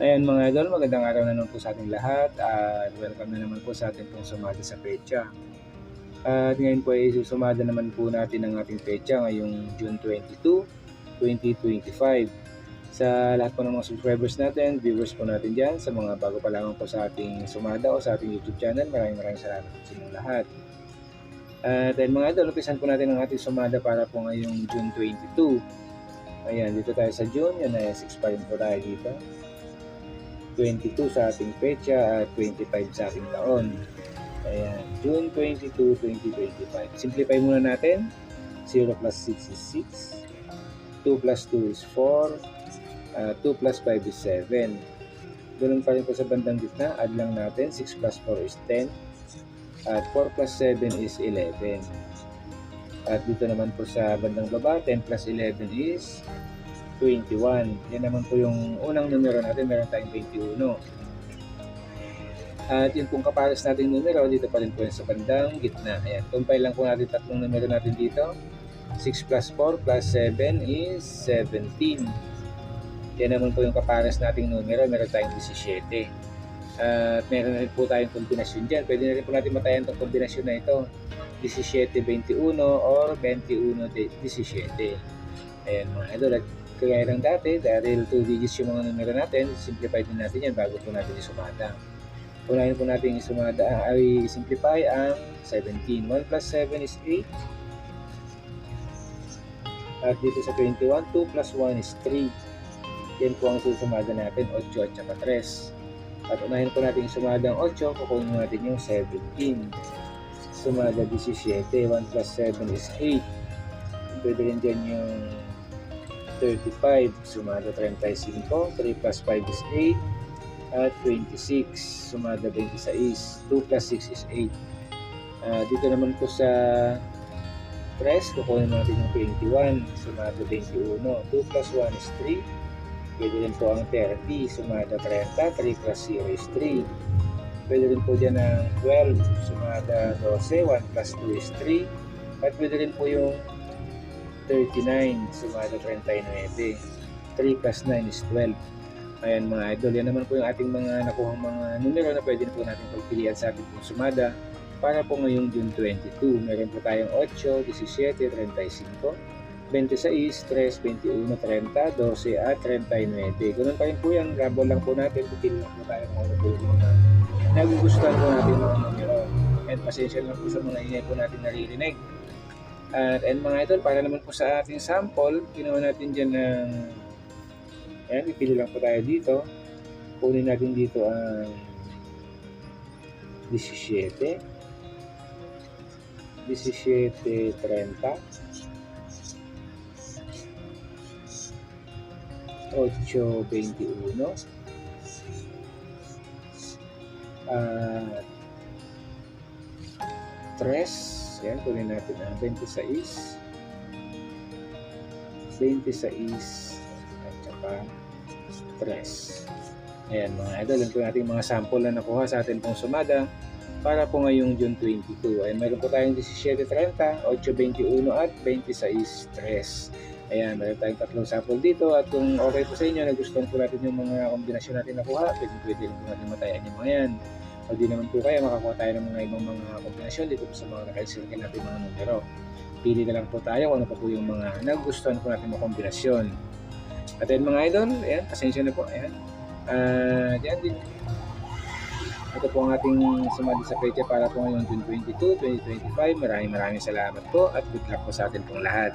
Ayan mga idol, magandang araw na naman po sa ating lahat at welcome na naman po sa ating pong sumada sa pecha. At ngayon po ay susumada naman po natin ang ating pecha ngayong June 22, 2025. Sa lahat po ng mga subscribers natin, viewers po natin dyan, sa mga bago pa lamang po sa ating sumada o sa ating YouTube channel, maraming maraming salamat po sa inyong lahat. At dahil mga idol, umpisan po natin ang ating sumada para po ngayong June 22. Ayan, dito tayo sa June, yan ay 6 pa rin po tayo dito. 22 sa ating pecha at 25 sa ating taon. Ayan, June 22, 2025. Simplify muna natin. 0 plus 6 is 6. 2 plus 2 is 4. Uh, 2 plus 5 is 7. Ganun pa rin po sa bandang gitna. Add lang natin. 6 plus 4 is 10. At 4 plus 7 is 11. At dito naman po sa bandang baba, 10 plus 11 is 21. Yan naman po yung unang numero natin, meron tayong 21. At yun pong kapares nating numero, dito pa rin po yun sa bandang gitna. Ayan, compile lang po natin tatlong numero natin dito. 6 plus 4 plus 7 is 17. Yan naman po yung kapares nating numero, meron tayong 17. At meron na rin po tayong kombinasyon dyan. Pwede na rin po natin matayan itong kombinasyon na ito. 17-21 or 21-17. Ayan mga idol. At kagaya ng dati, dahil 2 digits yung mga numero natin, simplify din natin yan bago po natin isumada. Unahin po natin isumada, ah, ay simplify ang 17. 1 plus 7 is 8. At dito sa 21, 2 plus 1 is 3. Yan po ang susumada natin, 8 at saka 3. At unahin po natin sumada ang 8, kukunin natin yung 17. Sumada 17, 1 plus 7 is 8. Pwede rin dyan yung 35, sumada 35, 3 plus 5 is 8, at 26, sumada 26, 2 plus 6 is 8. Ah, dito naman po sa 3, kukunin natin yung 21, sumada 21, 2 plus 1 is 3, pwede rin po ang 30, sumada 30, 3 plus 0 is 3. Pwede rin po dyan ang 12, sumada 12, 1 plus 2 is 3, at pwede rin po yung 39, sumada 39. 3 plus 9 is 12. Ayan mga idol, yan naman po yung ating mga nakuhang mga numero na pwede na po natin pagpilian sa ating pong sumada para po ngayong June 22. Meron po tayong 8, 17, 35, 26, 3, 21, 30, 12 at 39. Ganun pa rin po yan, grabol lang po natin, pipili lang po tayo kung po yung mga nagugustuhan po natin mga numero. And pasensya lang po sa mga ingay po natin naririnig. At and mga idol, para naman po sa ating sample, ginawa natin dyan ng ayan, ipili lang po tayo dito. Kunin natin dito ang 17 17.30 8.21 at 3 Ayan, kunin natin ang 26. 26 at saka 3. Ayan mga idol, ito natin mga sample na nakuha sa atin pong sumada para po ngayong June 22. Ayan, meron po tayong 17.30, 8.21 at 26.3. Ayan, meron tayong tatlong sample dito at kung okay po sa inyo, nagustuhan po natin yung mga kombinasyon natin nakuha, pwede pwede rin po natin matayan yung mga yan. O di naman po kaya makakuha tayo ng mga ibang mga kombinasyon dito po sa mga naka-circle natin mga numero. Pili na lang po tayo kung ano pa po yung mga nagustuhan po natin mga kombinasyon. At ayun mga idol, ayan, pasensya na po, ayan. Ah, uh, din. Ito po ang ating sumali sa pecha para po ngayong June 22, 2025. Maraming maraming salamat po at good luck po sa atin pong lahat.